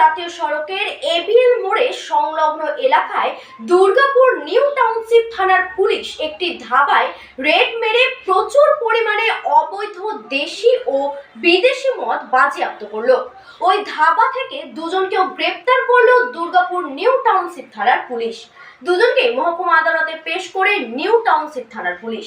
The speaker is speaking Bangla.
জাতীয় সড়কের এবিএল মোড়ে সংলগ্ন এলাকায় দুর্গাপুর নিউ টাউনশিপ থানার পুলিশ একটি ধাবায় রেড মেরে প্রচুর পরিমাণে অবৈধ দেশি ও বিদেশি মদ বাজেয়াপ্ত করল। ওই ধাবা থেকে দুজনকেও গ্রেপ্তার করল দুর্গাপুর নিউ টাউনশিপ থানার পুলিশ। দুজনকে মহকুমা আদালতে পেশ করে নিউ টাউনশিপ থানার পুলিশ।